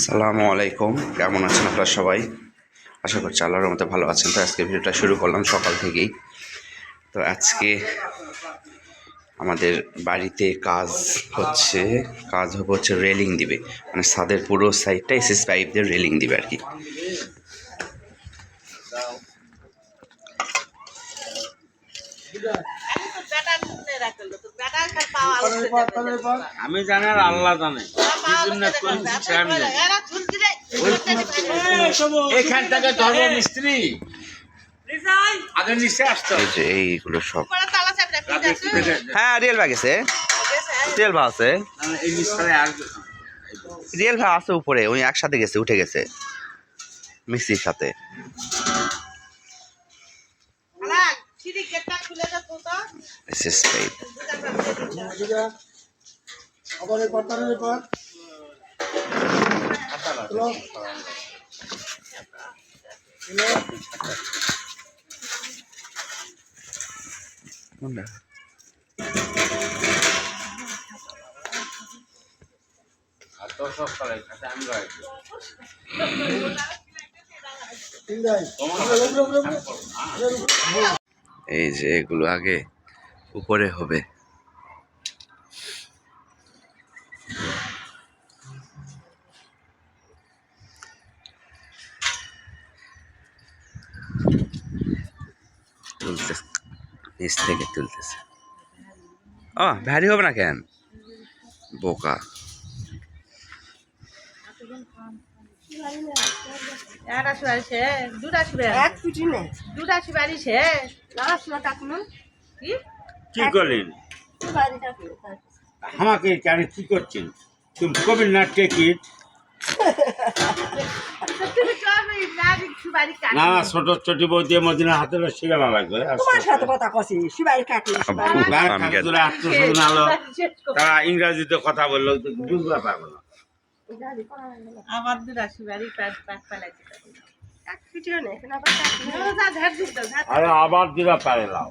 সালামু আলাইকুম। কেমন আছেন আপনারা সবাই? আশা করছি আল্লাহর মতো ভালো আছেন। তো আজকে ভিডিওটা শুরু করলাম সকাল থেকেই। তো আজকে আমাদের বাড়িতে কাজ হচ্ছে, কাজ হবে হচ্ছে রেলিং দিবে। মানে ছাদের পুরো সাইডটা এসএস পাইপ দিয়ে রেলিং দিবে আর কি। আমি জানি আর আল্লাহ জানে। এখান থেকে ধর্ম মিস্ত্রি। আগে নিচে আসতে। এই এইগুলো সব। হ্যাঁ রিয়েল ভাগ আছে। রিয়েল ভাগ আছে। এই মিস্ত্রি আর রিয়েল ভাগ আছে উপরে উনি একসাথে গেছে উঠে গেছে। মিস্ত্রির সাথে। এসএস পাইপ কোনটা আর তোর সব করে খাতে আমি রয়েছি এই যে এগুলো আগে উপরে হবে। তুলতেছে নিচ থেকে তুলতেছে। ও ভারী হবে না কেন? বোকা। এক ফুটি নে লাগাশোনা টাকুন কি? করলেন? বাড়ি আমাকে কেন কি করছেন? তুমি কবি না টিকিট না ছোট ছোট দিয়ে মদিনা হাতে শিখানো লাগবে তারা ইংরাজিতে কথা বলল পারব না। আমার আবার দিবা পারে লাও।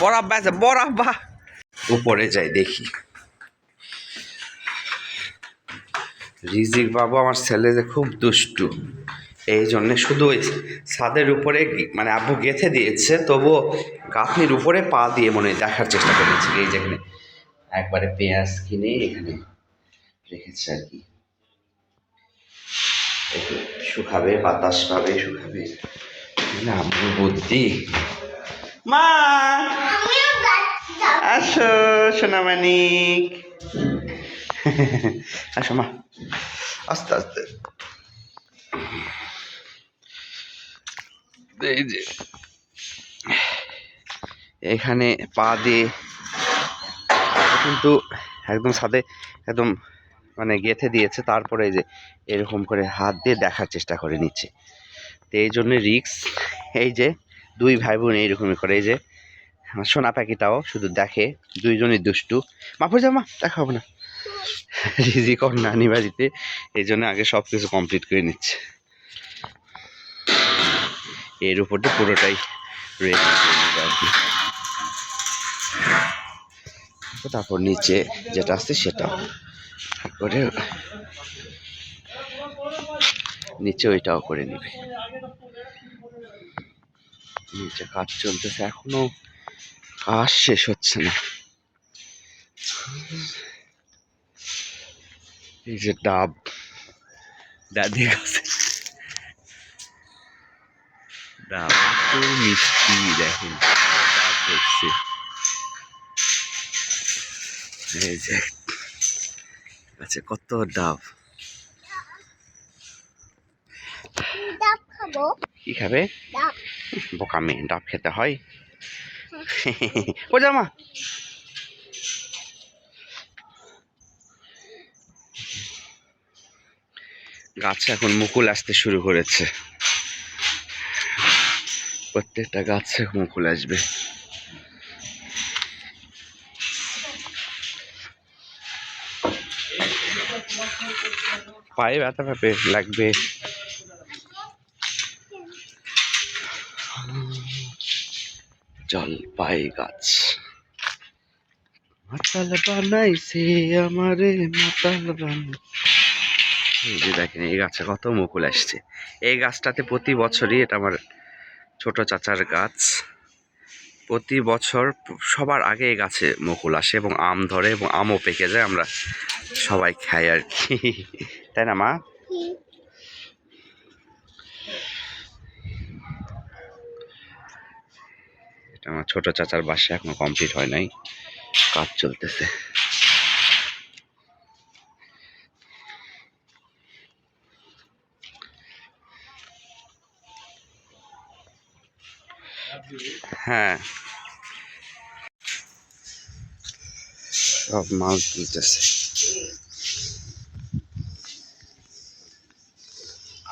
বরাব্বা আছে বরাব্বা উপরে যাই দেখি। রিজিক বাবু আমার ছেলে যে খুব দুষ্টু, এই জন্য শুধু ওই ছাদের উপরে মানে আব্বু গেথে দিয়েছে তবুও গাঁথনির উপরে পা দিয়ে মনে দেখার চেষ্টা করেছে। এই যেখানে একবারে পেঁয়াজ কিনে এখানে রেখেছে আর কি। শুকাবে, বাতাস পাবে, শুকাবে। না বুদ্ধি। মা! আসো সোনামানিক। আসো মা। আস্তে আস্তে। এই যে এখানে পা দিয়ে কিন্তু একদম সাথে একদম মানে গেঁথে দিয়েছে তারপরে যে এরকম করে হাত দিয়ে দেখার চেষ্টা করে নিচ্ছে। তো এই জন্য রিক্স এই যে দুই ভাই বোন এইরকমই করে যে আমার সোনা পাখিটাও শুধু দেখে, দুইজনই দুষ্টু। মাপুর জামা দেখা হবে না। রিজি কর নানি বাড়িতে এই জন্য আগে সব কিছু কমপ্লিট করে নিচ্ছে। এর উপরটা পুরোটাই রেডি তারপর নিচে যেটা আছে সেটাও করে নিচে ওইটাও করে নিবে। নিচে কাজ চলতেছে এখনও কাজ শেষ হচ্ছে না। এই যে ডাব। দাদি গাছে। ডাব মিষ্টি দেখেন। ডাব এই যে। আচ্ছা কত ডাব? ডাব খাব। কি খাবে? ডাব বোকা মেয়ে, ডাব খেতে হয়? ও জামা গাছে এখন মুকুল আসতে শুরু করেছে। প্রত্যেকটা গাছে মুকুল আসবে। পায়ে ব্যথা পাবে, লাগবে। জলপাই গাছ মাতাল বানাইছে আমারে মাতাল যে দেখেন এই গাছে কত মুকুল আসছে। এই গাছটাতে প্রতি বছরই এটা আমার ছোট চাচার গাছ। প্রতি বছর সবার আগে এই গাছে মুকুল আসে এবং আম ধরে এবং আমও পেকে যায় আমরা সবাই খাই আর কি। তাই না মা? আমার ছোট চাচার বাসা এখনও কমপ্লিট হয় নাই। কাজ চলতেছে। হ্যাঁ। সব মাল তুলতেছে।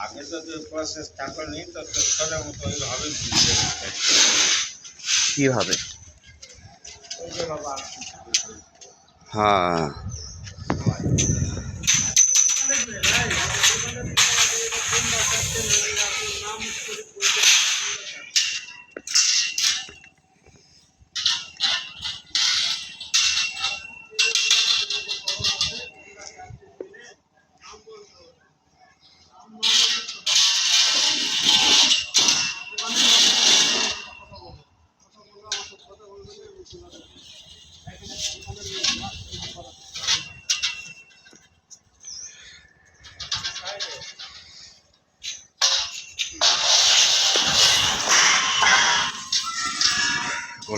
আগে তো প্রসেস থাকনি তো তোর এইভাবে হবে? হ্যাঁ।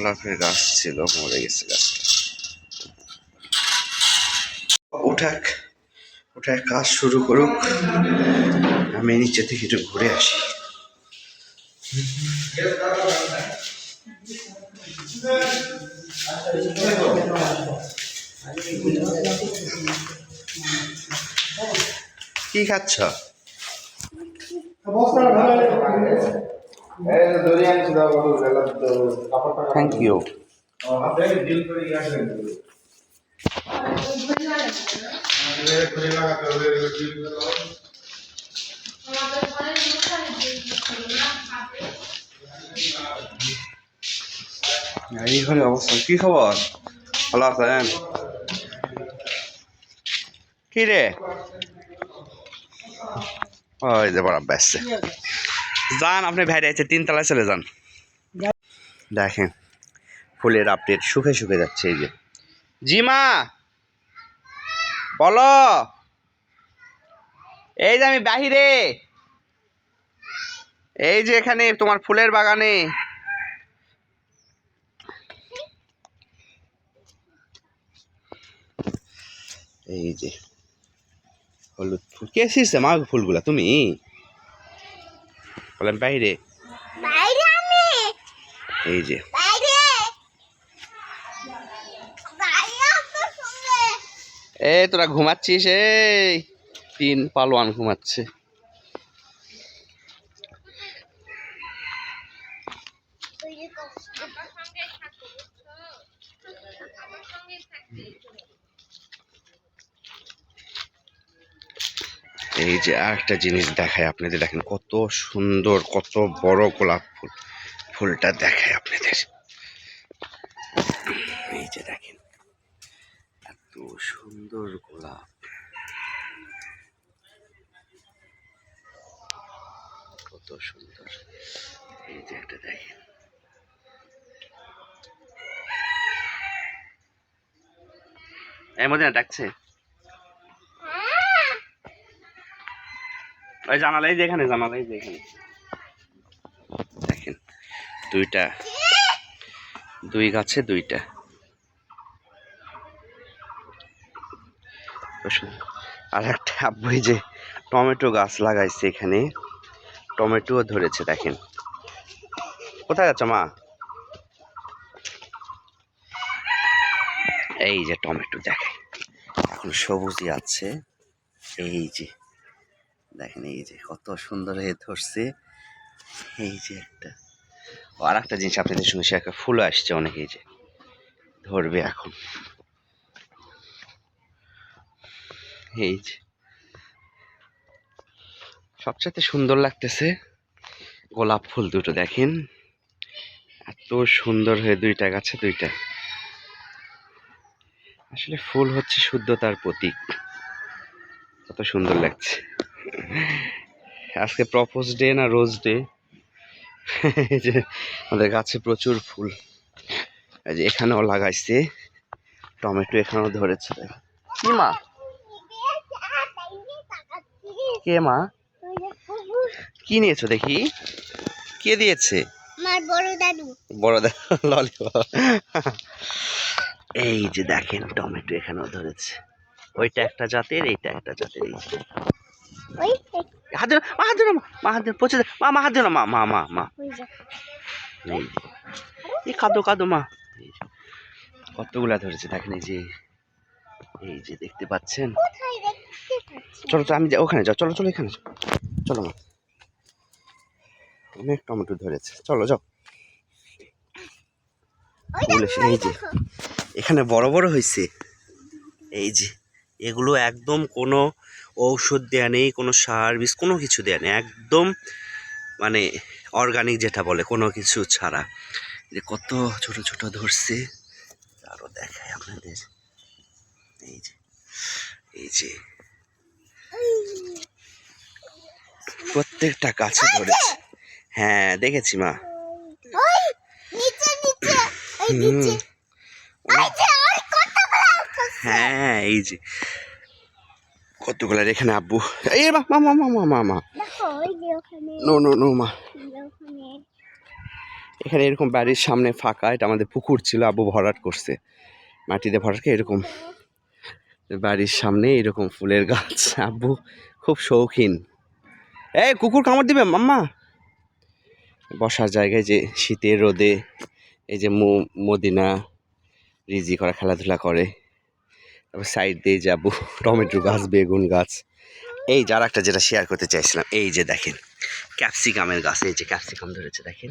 গোলাপের গাছ ছিল, মরে গেছে গাছটা। উঠাক উঠাক কাজ শুরু করুক, আমি নিচে থেকে একটু ঘুরে আসি। কি খাচ্ছ? থ্যাংক ইউ এই হলে অবস্থা। কি খবর? ভালো আছেন? কি রে? ওই যে বড় ব্যস্ত যান, আপনি ভাইরে আছে তিনতলায় চলে যান। দেখেন, ফুলের আপডেট সুখে সুখে যাচ্ছে এই যে। জি মা, বলো। এই যে আমি বাহিরে। এই যে এখানে তোমার ফুলের বাগানে। এই যে, হলুদ ফুল। কে এসেছে মা ফুলগুলা? তুমি? বলেন বাইরে। এই যে। এই তোরা ঘুমাচ্ছিস? এই তিন পালোয়ান ঘুমাচ্ছে। এই যে আরেকটা জিনিস দেখায় আপনাদের, দেখেন কত সুন্দর, কত বড় গোলাপ ফুল। ফুলটা দেখায় আপনাদের। এই যে দেখেন, এত সুন্দর গোলাপ। কত সুন্দর। এই যে একটা দেখেন। এর মধ্যে ডাকছে? ওই জানালাই যেখানে জানালাই যেখানে। দেখেন, দুইটা। দুই গাছে দুইটা। আর একটা আব্বু এই যে টমেটো গাছ লাগাইছে এখানে। টমেটোও ধরেছে, দেখেন। কোথায় যাচ্ছ, মা? এই যে টমেটো দেখে এখন সবুজই আছে। এই যে দেখেন এই যে কত সুন্দর হয়ে ধরছে। এই যে একটা আর একটা জিনিস আপনাদের সে একটা ফুল আসছে অনেক এই যে, ধরবে এখন। এই যে সবচেয়ে সুন্দর লাগতেছে গোলাপ ফুল দুটো, দেখেন। এত সুন্দর হয়ে দুইটা গাছে দুইটা। আসলে ফুল হচ্ছে শুদ্ধতার প্রতীক। কত সুন্দর লাগছে। আজকে প্রপোজ ডে না রোজ ডে যে আমাদের গাছে প্রচুর ফুল। এই যে এখানেও লাগাইছে। টমেটো এখানেও ধরেছে। কি মা? কে মা? কি নিয়েছো দেখি? কে দিয়েছে? আমার বড় দাদু। বড় ললিপপ। এই যে দেখেন টমেটো এখানেও ধরেছে। ওইটা একটা জাতের এইটা একটা জাতের। এই। ওই হাত দিও না, মা হাত দিও না, মা, মা হাত দিও, পচে মা মা হাত দিও না মা মা। মা মা এই যে। এই কাঁদো কাঁদো মা। এই কতগুলা ধরেছে দেখেন এই যে। এই যে দেখতে পাচ্ছেন? কোথায় দেখতে পাচ্ছি চলো চলো আমি যা- ওখানে যাও। চলো চলো এখানে যাও। চলো মা। অনেক টমেটো ধরেছে। চলো যাও। এই যে। এখানে বড় বড় হয়েছে এই যে। এগুলো একদম কোনো ঔষধ দেয়া নেই কোনো সার বিষ কোনো কিছু দেয়া নেই। একদম মানে অর্গানিক যেটা বলে কোনো কিছু ছাড়া। যে কত ছোট ছোট ধরছে। আরও দেখায় আপনাদের। এই যে এই যে। প্রত্যেকটা কাছে ধরেছে। হ্যাঁ দেখেছি মা। হুম। নিচে ওই যে ওই কতগুলো উঠেছে। হ্যাঁ এই যে। কতগুলার এখানে আব্বু? এই মা মা মা মা মা মা নো নো নো মা। এখানে এরকম বাড়ির সামনে ফাঁকা এটা আমাদের পুকুর ছিল আব্বু ভরাট করছে। মাটিতে ভরাটকে এরকম বাড়ির সামনে এরকম ফুলের গাছ। আব্বু খুব শৌখিন। এই কুকুর কামড় দিবে মাম্মা। বসার জায়গায় যে শীতের রোদে এই যে মো- মদিনা রিজি করা খেলাধুলা করে। সাইড দিয়ে যাব। টমেটো গাছ বেগুন গাছ। এই যার একটা যেটা শেয়ার করতে চাইছিলাম এই যে দেখেন ক্যাপসিকামের গাছ এই যে ক্যাপসিকাম ধরেছে দেখেন।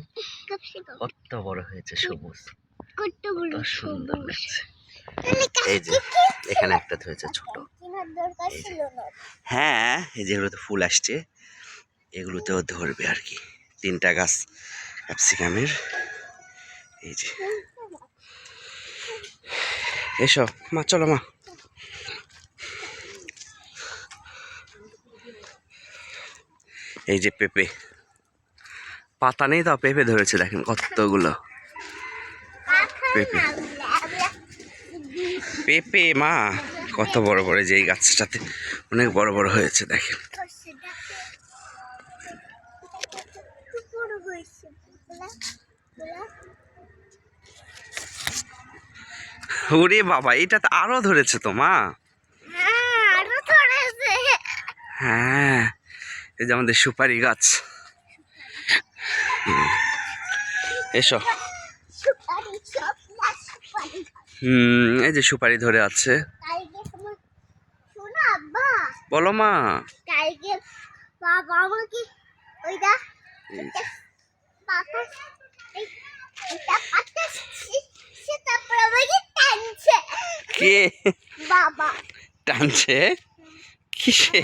কত বড় হয়েছে সবুজ। কত সুন্দর লাগছে। এই যে এখানে একটা ধরেছে ছোট। হ্যাঁ এই যেগুলোতে ফুল আসছে। এগুলোতেও ধরবে আর কি। তিনটা গাছ ক্যাপসিকামের এই যে। এসো মা চলো মা। এই যে পেঁপে। পাতা নেই তাও পেঁপে ধরেছে দেখেন কতগুলো। পেঁপে। পেঁপে মা কত বড় বড় যে এই গাছটাতে অনেক বড় বড় হয়েছে দেখেন। ওরে বাবা এটা তো আরও ধরেছে তো মা। হ্যাঁ এই যে আমাদের সুপারি গাছ। এসো। হুম এই যে সুপারি ধরে আছে। বলো মা। কে? বাবা টানছে? কিসে?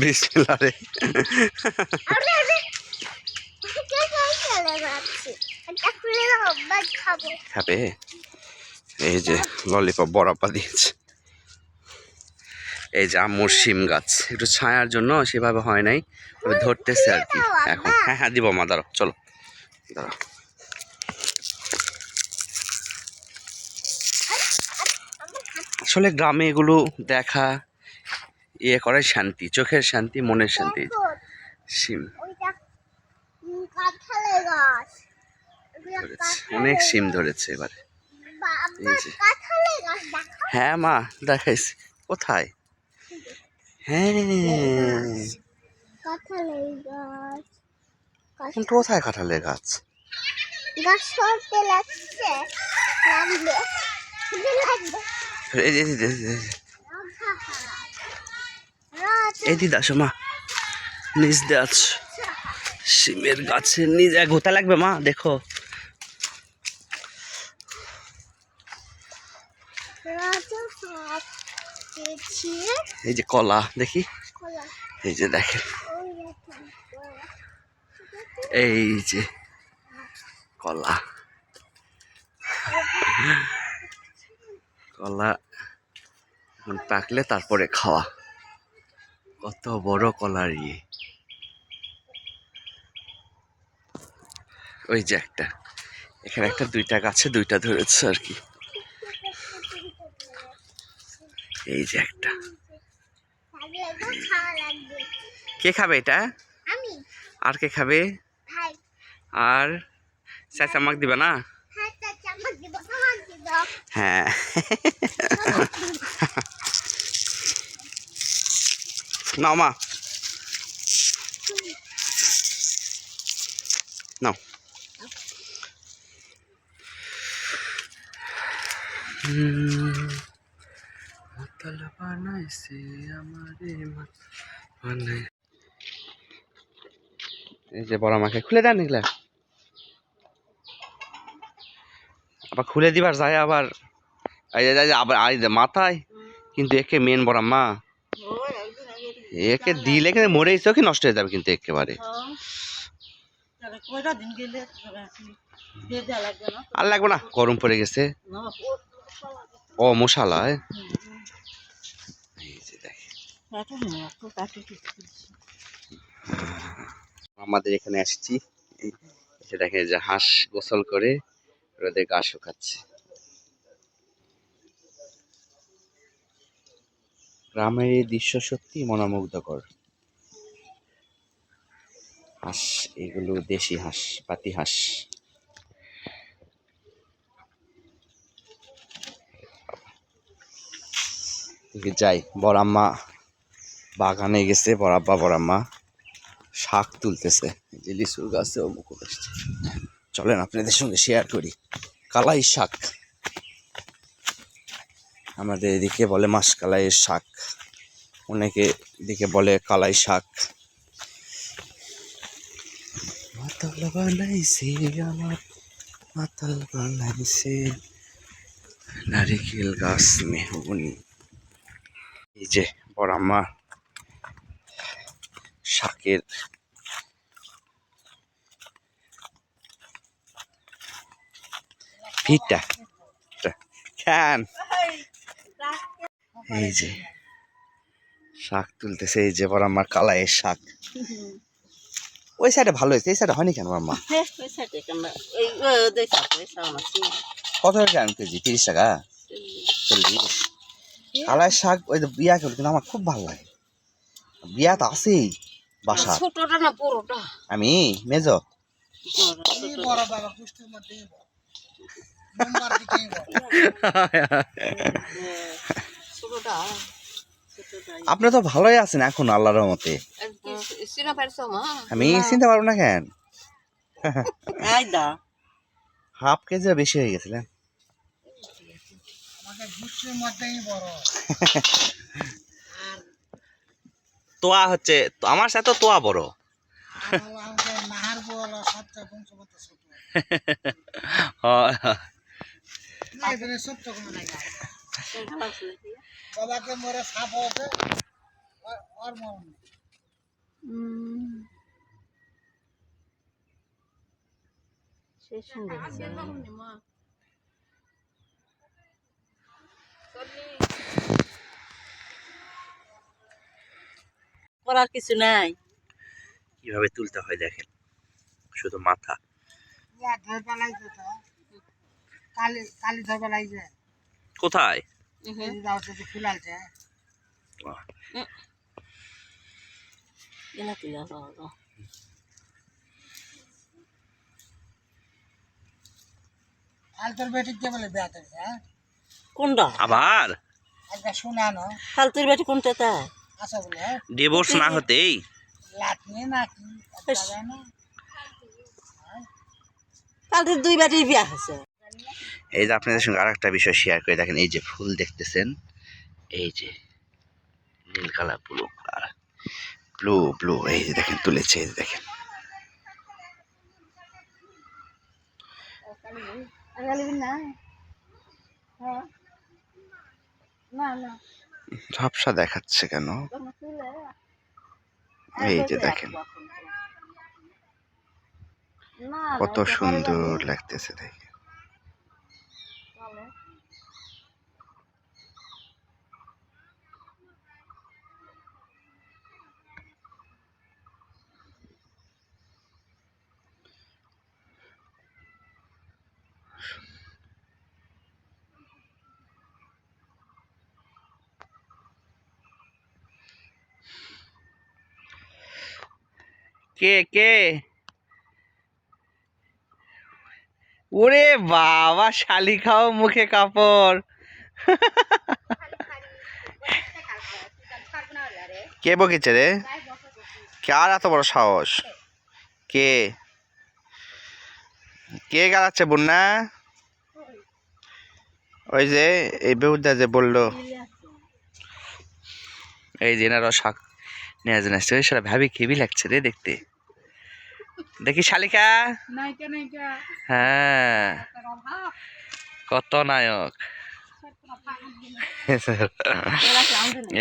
বিসমিল্লাহ রে খাব। এই যে ললিপপ বরাপা দিয়েছে। এই যে আম্মুর শিম গাছ। একটু ছায়ার জন্য সেভাবে হয় নাই তবে ধরতেছে আর কি। এখন। হ্যাঁ হ্যাঁ দিব মা দাঁড়াও চলো। দাঁড়াও। আসলে গ্রামে এগুলো দেখা ইয়ে করে শান্তি চোখের শান্তি মনের শান্তি। সিম অনেক সিম ধরেছে এবারে। হ্যাঁ মা দেখাইছি। কোথায়? হ্যাঁ। কিন্তু কোথায় কাঁঠালের গাছ? এই এই আসো মা নিচ দিয়ে সিমের গাছের নিচ এক গোতা লাগবে মা, দেখো। এই যে কলা, দেখি। এই যে দেখেন। এই যে কলা। কলা এখন পাকলে তারপরে খাওয়া। কত বড় কলার। ওই যে একটা। এখানে একটা দুইটা গাছে দুইটা ধরেছে আর কি। এই যে একটা। কে খাবে এটা? আর কে খাবে? আর চাচা মাক দিবে না? হ্যাঁ চাচা আমাকে দিব আমাকে দাও হ্যাঁ নাও, মা। নাও। এই যে বড় মাকে খুলে দেন এগুলা। আবার খুলে দিবার যায় আবার। আবার মাথায়। কিন্তু একে মেন বড় মা। একে দিলে কিন্তু মরে চোখে নষ্ট হয়ে যাবে কিন্তু একেবারে। আর লাগবে না, গরম পড়ে গেছে। ও মশালা এ। এই যে দেখেন। কাটে না একটু কাটে কিছু আমাদের এখানে আসছি। এসে দেখে যে হাঁস গোসল করে রোদে গা শুকাচ্ছে। গ্রামের এই দৃশ্য সত্যি মনোমুগ্ধকর। হাঁস, এগুলো দেশি হাঁস, পাতি হাঁস। যাই, বড়াম্মা বাগানে গেছে বড়াব্বা বড়াম্মা শাক তুলতেছে। যে লিচুর গাছেও মুকুল চলেন, আপনাদের সঙ্গে শেয়ার করি। কালাই শাক। আমাদের এদিকে বলে মাসকালাইয়ের শাক। অনেকে এদিকে বলে কালাই শাক। মাতাল বানাইছে আমার, মাতাল বানাইছে নারিকেল গাছ মেহগুনি। এই যে বড় আমার শাকের ভিটা খান। এই যে শাক তুলতেছে এই যে বড় আমার কালাইয়ের শাক। ওই সাইডে ভালো হয়েছে এই সাইডে হয়নি কেন আমার মা হ্যাঁ কত হয়েছে আম কেজি? তিরিশ টাকা? চল্লিশ? কালাই শাক ওই যে বিয়া করল কিন্তু আমার খুব ভালো লাগে। বিয়া তো আছেই বাসা ছোটটা না বড়টা? আমি মেজ? বড় ছোটটা আপনি তো ভালোই আছেন এখন আল্লাহর মতে আমি চিনতে পারব না কেন? হাফ কেজি বেশি হয়ে গেছিলেন তোয়া হচ্ছে আমার সাথে তোয়া বড়। হয়। বাবাকে মরে সাপ আর মরণ করার কিছু নাই। কীভাবে তুলতে হয় দেখেন? শুধু মাথা। তো। কালি কালি পালাইছে কোথায়? হ্যাঁ? কোনটা? আবার? একটা শোনানো ফালতুর বেটি কোনটা তা বলে হ্যাঁ? ডিভোর্স না হতেই? দুই বেটির বিয়া হয়েছে। এই যে আপনাদের সঙ্গে আরেকটা বিষয় শেয়ার করে, দেখেন এই যে ফুল দেখতেছেন, এই যে নীল colour blue colour blue blue এই যে দেখেন তুলেছে, এই যে দেখেন। ঝাপসা দেখাচ্ছে কেন? এই যে দেখেন। কত সুন্দর লাগতেছে দেখে কে কে? ওরে বাবা, শালি খাও মুখে কাপড়। কে বকেছে রে? কার এত বড় সাহস? কে? কে গালাচ্ছে বন্যা ওই যে, এই বেহুদা যে বলল। এই যে এনারা শাক জন্য আসছে সারা ভাবি খেবি লাগছে রে দেখতে? দেখি শালিকা। হ্যাঁ। কত নায়ক।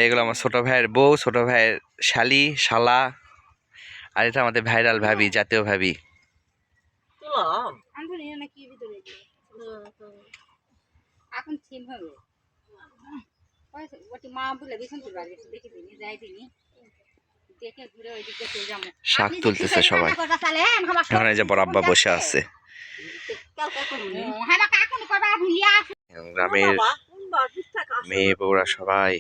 এগুলো আমার ছোট ভাইয়ের বউ ছোট ভাইয়ের শালি শালা। আর এটা আমাদের ভাইরাল ভাবি জাতীয় ভাবি। এখন হবে। মা বলে দেখি যাই দিনি দেখে ঘুরে ওই দিকে চলে যাব শাক তুলতেছে সবাই। এখন এই যে বড় আব্বা বসে আছে। গ্রামের মেয়ে বউরা সবাই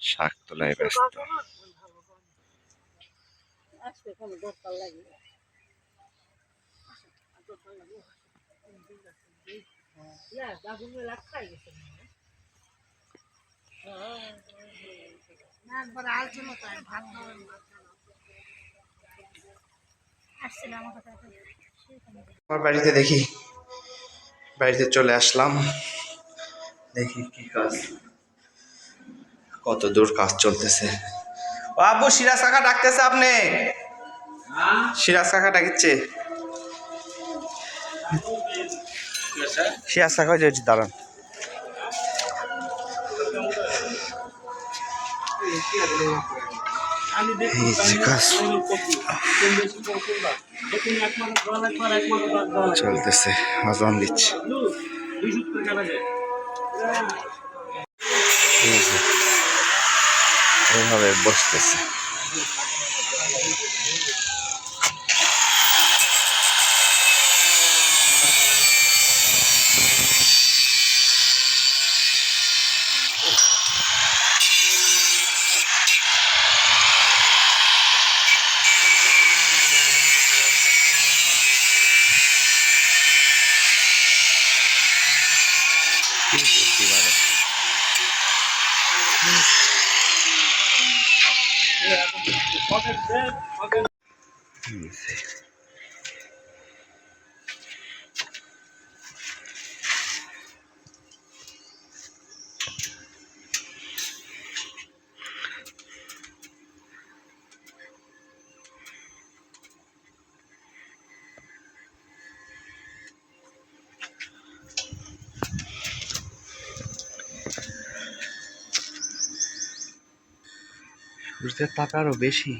শাক তোলায় ব্যস্ত। আমার বাড়িতে দেখি, বাড়িতে চলে আসলাম। দেখি কি কাজ। কত দূর কাজ চলতেছে। ও আব্বু সিরাজ কাকা ডাকতেছে আপনি? সিরাজ কাকা ডাকিচ্ছে। সিরাজ কাকা যে দাঁড়ান। চলতেছে আজান দিচ্ছে। এই এইভাবে বসতেছে। Yes. সূর্যের টাকা আরও বেশি।